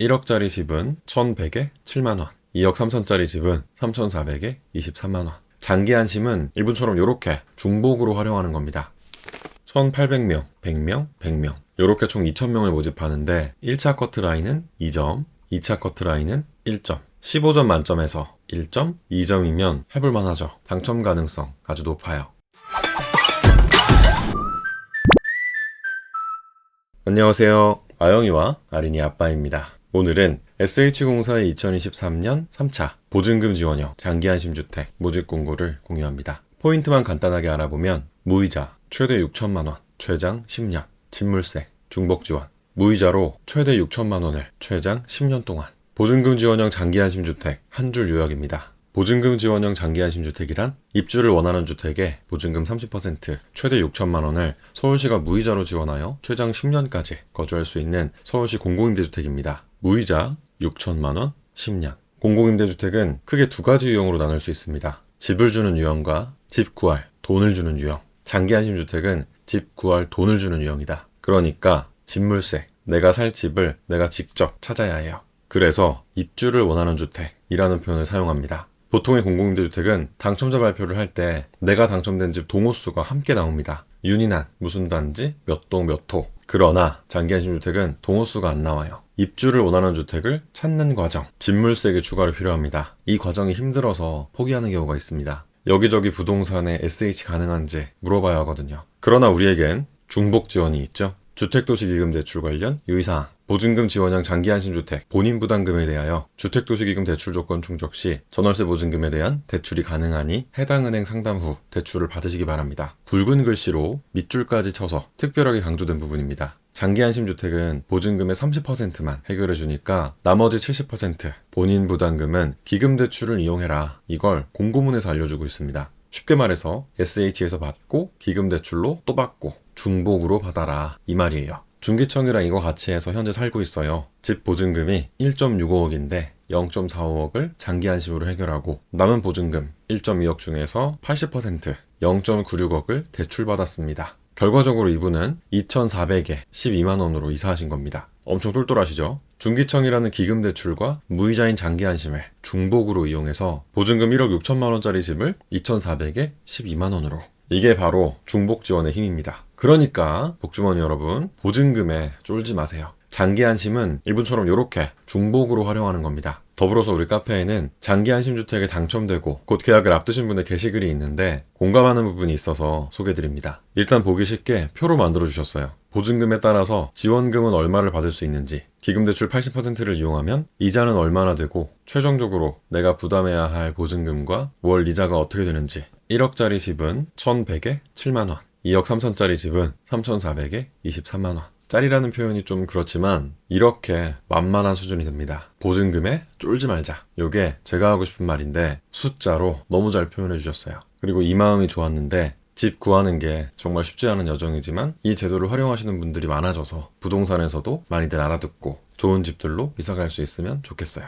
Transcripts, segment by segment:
1억짜리 집은 1100에 7만원, 2억 3천짜리 집은 3400에 23만원. 장기 한심은 일본처럼 이렇게 중복으로 활용하는 겁니다. 1800명, 100명, 100명. 이렇게 총 2000명을 모집하는데 1차 커트 라인은 2점, 2차 커트 라인은 1점. 15점 만점에서 1점, 2점이면 해볼만 하죠. 당첨 가능성 아주 높아요. 안녕하세요. 아영이와 아린이 아빠입니다. 오늘은 SH공사의 2023년 3차 보증금 지원형 장기한심주택 모집 공고를 공유합니다. 포인트만 간단하게 알아보면 무이자 최대 6천만 원, 최장 10년, 집물세, 중복 지원, 무이자로 최대 6천만 원을 최장 10년 동안 보증금 지원형 장기한심주택 한 줄 요약입니다. 보증금 지원형 장기한심주택이란 입주를 원하는 주택에 보증금 30% 최대 6천만 원을 서울시가 무이자로 지원하여 최장 10년까지 거주할 수 있는 서울시 공공임대주택입니다. 무이자 6천만 원 10년. 공공임대주택은 크게 두 가지 유형으로 나눌 수 있습니다. 집을 주는 유형과 집 구할 돈을 주는 유형. 장기한심주택은 집 구할 돈을 주는 유형이다. 그러니까 집물세, 내가 살 집을 내가 직접 찾아야 해요. 그래서 입주를 원하는 주택이라는 표현을 사용합니다. 보통의 공공임대주택은 당첨자 발표를 할 때 내가 당첨된 집 동호수가 함께 나옵니다. 윤인한, 무슨 단지, 몇 동, 몇 호. 그러나 장기한심주택은 동호수가 안 나와요. 입주를 원하는 주택을 찾는 과정, 집물세액이 추가로 필요합니다. 이 과정이 힘들어서 포기하는 경우가 있습니다. 여기저기 부동산에 SH 가능한지 물어봐야 하거든요. 그러나 우리에겐 중복 지원이 있죠. 주택도시기금 대출 관련 유의사항, 보증금 지원형 장기한심주택 본인 부담금에 대하여 주택도시기금 대출 조건 충족 시 전월세 보증금에 대한 대출이 가능하니 해당 은행 상담 후 대출을 받으시기 바랍니다. 굵은 글씨로 밑줄까지 쳐서 특별하게 강조된 부분입니다. 장기한심주택은 보증금의 30%만 해결해 주니까 나머지 70% 본인 부담금은 기금 대출을 이용해라. 이걸 공고문에서 알려주고 있습니다. 쉽게 말해서 SH에서 받고 기금 대출로 또 받고 중복으로 받아라 이 말이에요. 중기청이랑 이거 같이 해서 현재 살고 있어요. 집 보증금이 1.65억인데 0.45억을 장기한심으로 해결하고 남은 보증금 1.2억 중에서 80% 0.96억을 대출받았습니다. 결과적으로 이분은 2,400에 12만 원으로 이사하신 겁니다. 엄청 똘똘하시죠? 중기청이라는 기금 대출과 무이자인 장기한심을 중복으로 이용해서 보증금 1억 6천만 원짜리 집을 2,400에 12만 원으로 이게 바로 중복 지원의 힘입니다. 그러니까 복주머니 여러분 보증금에 쫄지 마세요. 장기한심은 일본처럼 이렇게 중복으로 활용하는 겁니다. 더불어서 우리 카페에는 장기 한심주택에 당첨되고 곧 계약을 앞두신 분의 게시글이 있는데 공감하는 부분이 있어서 소개드립니다. 일단 보기 쉽게 표로 만들어 주셨어요. 보증금에 따라서 지원금은 얼마를 받을 수 있는지, 기금대출 80%를 이용하면 이자는 얼마나 되고 최종적으로 내가 부담해야 할 보증금과 월 이자가 어떻게 되는지 1억짜리 집은 1100에 7만원, 2억 3천짜리 집은 3400에 23만원. 짤이라는 표현이 좀 그렇지만 이렇게 만만한 수준이 됩니다. 보증금에 쫄지 말자. 요게 제가 하고 싶은 말인데 숫자로 너무 잘 표현해 주셨어요. 그리고 이 마음이 좋았는데 집 구하는 게 정말 쉽지 않은 여정이지만 이 제도를 활용하시는 분들이 많아져서 부동산에서도 많이들 알아듣고 좋은 집들로 이사 갈 수 있으면 좋겠어요.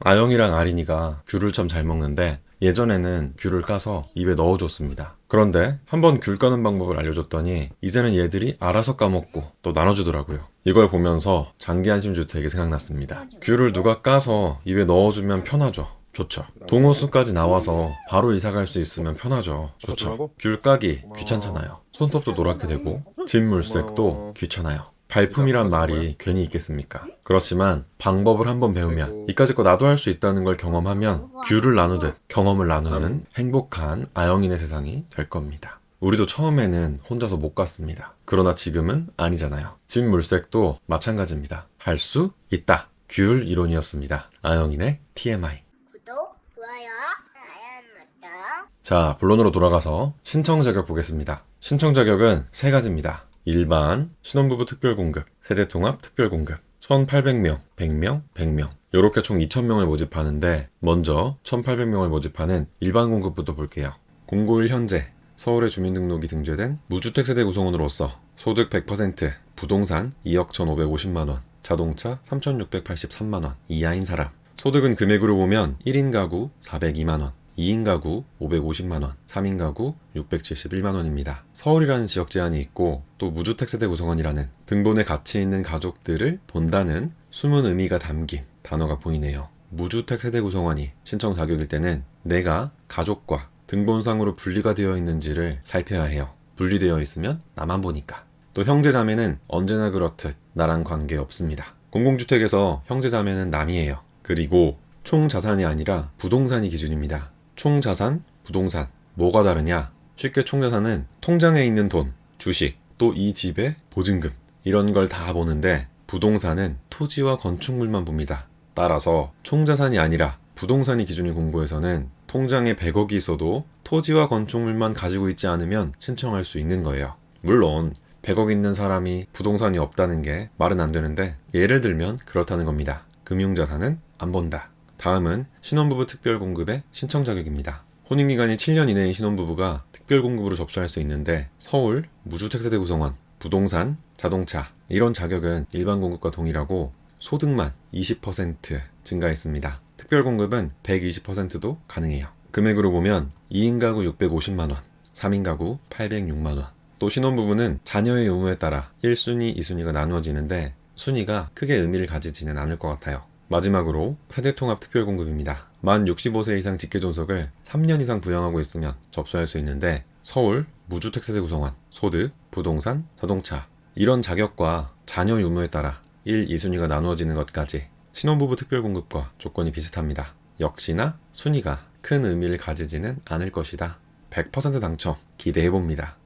아영이랑 아린이가 귤을 참 잘 먹는데 예전에는 귤을 까서 입에 넣어줬습니다. 그런데 한번 귤 까는 방법을 알려줬더니 이제는 얘들이 알아서 까먹고 또 나눠주더라고요. 이걸 보면서 장기한심주택이 생각났습니다. 귤을 누가 까서 입에 넣어주면 편하죠. 좋죠. 동호수까지 나와서 바로 이사 갈 수 있으면 편하죠. 좋죠. 귤 까기 귀찮잖아요. 손톱도 노랗게 되고 집 물색도 귀찮아요. 발품이란 말이 괜히 있겠습니까? 그렇지만 방법을 한번 배우면 이까짓 거 나도 할 수 있다는 걸 경험하면 귤을 나누듯 경험을 나누는 행복한 아영인의 세상이 될 겁니다. 우리도 처음에는 혼자서 못 갔습니다. 그러나 지금은 아니잖아요. 집 물색도 마찬가지입니다. 할 수 있다. 귤 이론이었습니다. 아영인의 TMI. 구독, 좋아요, 알람 맞다. 자, 본론으로 돌아가서 신청 자격 보겠습니다. 신청 자격은 세 가지입니다. 일반, 신혼부부 특별공급, 세대통합 특별공급, 1800명, 100명, 100명. 요렇게 총 2000명을 모집하는데 먼저 1800명을 모집하는 일반 공급부터 볼게요. 공고일 현재 서울에 주민등록이 등재된 무주택 세대 구성원으로서 소득 100%, 부동산 2억 1,550만 원, 자동차 3,683만 원 이하인 사람. 소득은 금액으로 보면 1인 가구 402만 원, 2인 가구 550만원, 3인 가구 671만원입니다. 서울이라는 지역 제한이 있고 또 무주택 세대 구성원이라는 등본에 가치 있는 가족들을 본다는 숨은 의미가 담긴 단어가 보이네요. 무주택 세대 구성원이 신청 자격일 때는 내가 가족과 등본상으로 분리가 되어 있는지를 살펴야 해요. 분리되어 있으면 나만 보니까. 또 형제자매는 언제나 그렇듯 나랑 관계 없습니다. 공공주택에서 형제자매는 남이에요. 그리고 총 자산이 아니라 부동산이 기준입니다. 총 자산, 부동산. 뭐가 다르냐? 쉽게 총 자산은 통장에 있는 돈, 주식, 또 이 집의 보증금. 이런 걸 다 보는데 부동산은 토지와 건축물만 봅니다. 따라서 총 자산이 아니라 부동산이 기준인 공고에서는 통장에 100억이 있어도 토지와 건축물만 가지고 있지 않으면 신청할 수 있는 거예요. 물론 100억 있는 사람이 부동산이 없다는 게 말은 안 되는데 예를 들면 그렇다는 겁니다. 금융자산은 안 본다. 다음은 신혼부부 특별 공급의 신청 자격입니다. 혼인기간이 7년 이내인 신혼부부가 특별 공급으로 접수할 수 있는데 서울, 무주택세대 구성원, 부동산, 자동차 이런 자격은 일반 공급과 동일하고 소득만 20% 증가했습니다. 특별 공급은 120%도 가능해요. 금액으로 보면 2인 가구 650만 원, 3인 가구 806만 원, 또 신혼부부는 자녀의 의무에 따라 1순위, 2순위가 나누어지는데 순위가 크게 의미를 가지지는 않을 것 같아요. 마지막으로 세대통합 특별공급입니다. 만 65세 이상 직계존속을 3년 이상 부양하고 있으면 접수할 수 있는데 서울, 무주택세대 구성원, 소득, 부동산, 자동차 이런 자격과 자녀 유무에 따라 1, 2순위가 나누어지는 것까지 신혼부부 특별공급과 조건이 비슷합니다. 역시나 순위가 큰 의미를 가지지는 않을 것이다. 100% 당첨 기대해봅니다.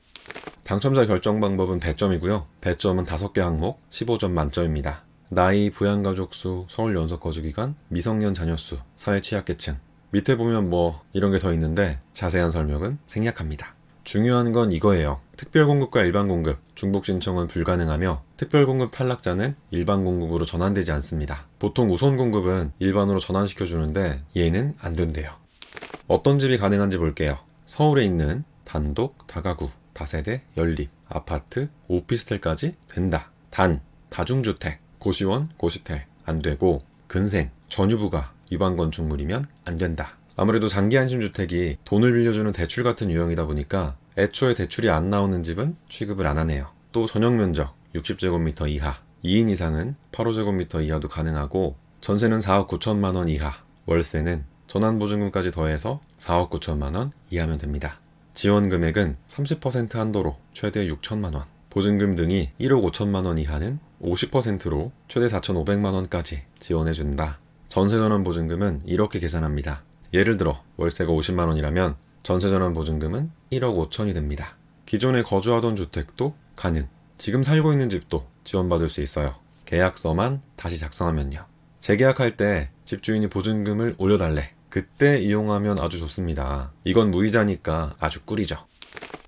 당첨자 결정 방법은 배점이고요. 배점은 5개 항목, 15점 만점입니다. 나이, 부양가족 수, 서울 연속 거주기간, 미성년 자녀 수, 사회 취약계층. 밑에 보면 뭐 이런 게 더 있는데 자세한 설명은 생략합니다. 중요한 건 이거예요. 특별 공급과 일반 공급, 중복 신청은 불가능하며 특별 공급 탈락자는 일반 공급으로 전환되지 않습니다. 보통 우선 공급은 일반으로 전환시켜 주는데 얘는 안 된대요. 어떤 집이 가능한지 볼게요. 서울에 있는 단독, 다가구, 다세대, 연립, 아파트, 오피스텔까지 된다. 단, 다중주택, 고시원, 고시텔 안 되고 근생, 전유부가 위반 건축물이면 안 된다. 아무래도 장기 안심주택이 돈을 빌려주는 대출 같은 유형이다 보니까 애초에 대출이 안 나오는 집은 취급을 안 하네요. 또 전용 면적 60제곱미터 이하, 2인 이상은 8호제곱미터 이하도 가능하고 전세는 4억 9천만 원 이하, 월세는 전환보증금까지 더해서 4억 9천만 원 이하면 됩니다. 지원 금액은 30% 한도로 최대 6천만 원, 보증금 등이 1억 5천만 원 이하는 50%로 최대 4,500만 원까지 지원해 준다. 전세 전환 보증금은 이렇게 계산합니다. 예를 들어 월세가 50만 원이라면 전세 전환 보증금은 1억 5천이 됩니다. 기존에 거주하던 주택도 가능. 지금 살고 있는 집도 지원받을 수 있어요. 계약서만 다시 작성하면요. 재계약할 때 집주인이 보증금을 올려달래. 그때 이용하면 아주 좋습니다. 이건 무이자니까 아주 꿀이죠.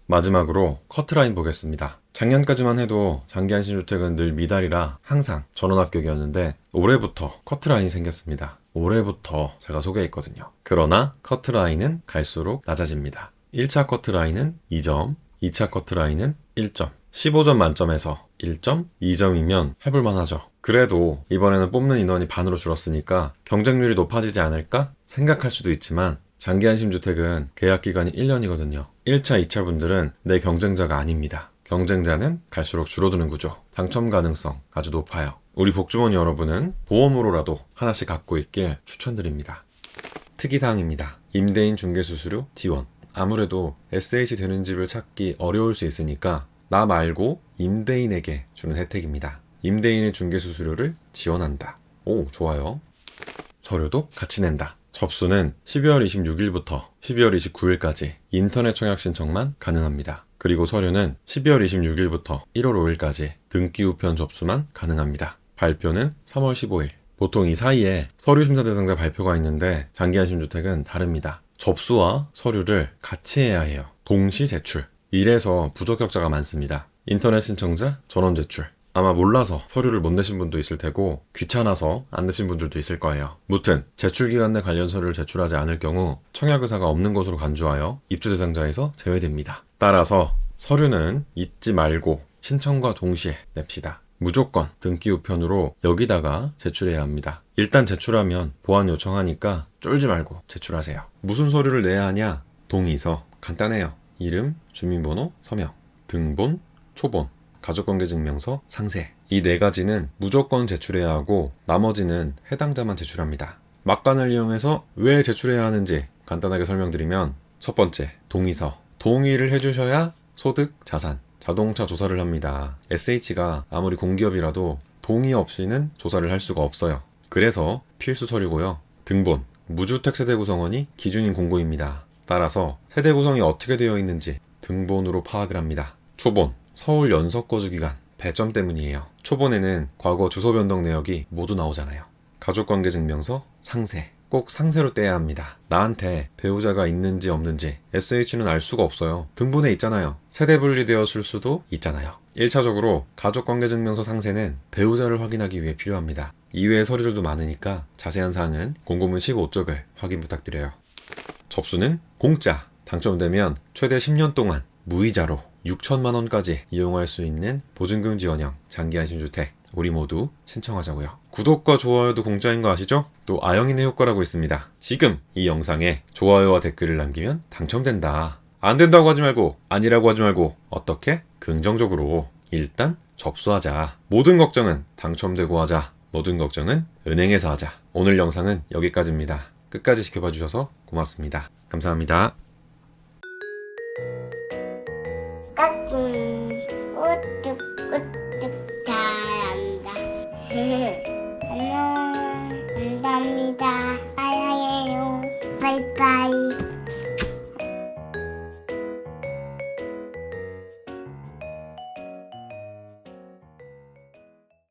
마지막으로 커트라인 보겠습니다. 작년까지만 해도 장기한 신주택은 늘 미달이라 항상 전원 합격이었는데 올해부터 커트라인이 생겼습니다. 올해부터 제가 소개했거든요. 그러나 커트라인은 갈수록 낮아집니다. 1차 커트라인은 2점, 2차 커트라인은 1점. 15점 만점에서 1점, 2점이면 해볼만 하죠. 그래도 이번에는 뽑는 인원이 반으로 줄었으니까 경쟁률이 높아지지 않을까 생각할 수도 있지만 장기한심주택은 계약 기간이 1년이거든요. 1차, 2차 분들은 내 경쟁자가 아닙니다. 경쟁자는 갈수록 줄어드는 구조. 당첨 가능성 아주 높아요. 우리 복주머니 여러분은 보험으로라도 하나씩 갖고 있길 추천드립니다. 특이사항입니다. 임대인 중개수수료 지원. 아무래도 SH 되는 집을 찾기 어려울 수 있으니까 나 말고 임대인에게 주는 혜택입니다. 임대인의 중개수수료를 지원한다. 오, 좋아요. 서류도 같이 낸다. 접수는 12월 26일부터 12월 29일까지 인터넷 청약 신청만 가능합니다. 그리고 서류는 12월 26일부터 1월 5일까지 등기 우편 접수만 가능합니다. 발표는 3월 15일. 보통 이 사이에 서류 심사 대상자 발표가 있는데 장기한심주택은 다릅니다. 접수와 서류를 같이 해야 해요. 동시 제출. 이래서 부적격자가 많습니다. 인터넷 신청자 전원 제출. 아마 몰라서 서류를 못 내신 분도 있을 테고 귀찮아서 안 내신 분들도 있을 거예요. 무튼 제출 기간 내 관련 서류를 제출하지 않을 경우 청약 의사가 없는 것으로 간주하여 입주 대상자에서 제외됩니다. 따라서 서류는 잊지 말고 신청과 동시에 냅시다. 무조건 등기 우편으로 여기다가 제출해야 합니다. 일단 제출하면 보안 요청하니까 쫄지 말고 제출하세요. 무슨 서류를 내야 하냐? 동의서. 간단해요. 이름, 주민번호, 서명, 등본, 초본, 가족관계증명서, 상세. 이 네 가지는 무조건 제출해야 하고 나머지는 해당자만 제출합니다. 막간을 이용해서 왜 제출해야 하는지 간단하게 설명드리면 첫 번째, 동의서. 동의를 해주셔야 소득, 자산, 자동차 조사를 합니다. SH가 아무리 공기업이라도 동의 없이는 조사를 할 수가 없어요. 그래서 필수 서류고요. 등본, 무주택 세대 구성원이 기준인 공고입니다. 따라서 세대 구성이 어떻게 되어 있는지 등본으로 파악을 합니다. 초본, 서울 연석 거주 기간, 배점 때문이에요. 초본에는 과거 주소 변동 내역이 모두 나오잖아요. 가족관계 증명서, 상세. 꼭 상세로 떼야 합니다. 나한테 배우자가 있는지 없는지 SH는 알 수가 없어요. 등본에 있잖아요. 세대 분리되었을 수도 있잖아요. 1차적으로 가족관계 증명서 상세는 배우자를 확인하기 위해 필요합니다. 이외의 서류들도 많으니까 자세한 사항은 공고문 15쪽을 확인 부탁드려요. 접수는 공짜. 당첨되면 최대 10년 동안 무이자로 6천만 원까지 이용할 수 있는 보증금 지원형 장기 안심주택 우리 모두 신청하자고요. 구독과 좋아요도 공짜인 거 아시죠? 또 아영이네 효과라고 있습니다. 지금 이 영상에 좋아요와 댓글을 남기면 당첨된다. 안 된다고 하지 말고 아니라고 하지 말고 어떻게? 긍정적으로 일단 접수하자. 모든 걱정은 당첨되고 하자. 모든 걱정은 은행에서 하자. 오늘 영상은 여기까지입니다. 끝까지 지켜봐 주셔서 고맙습니다. 감사합니다.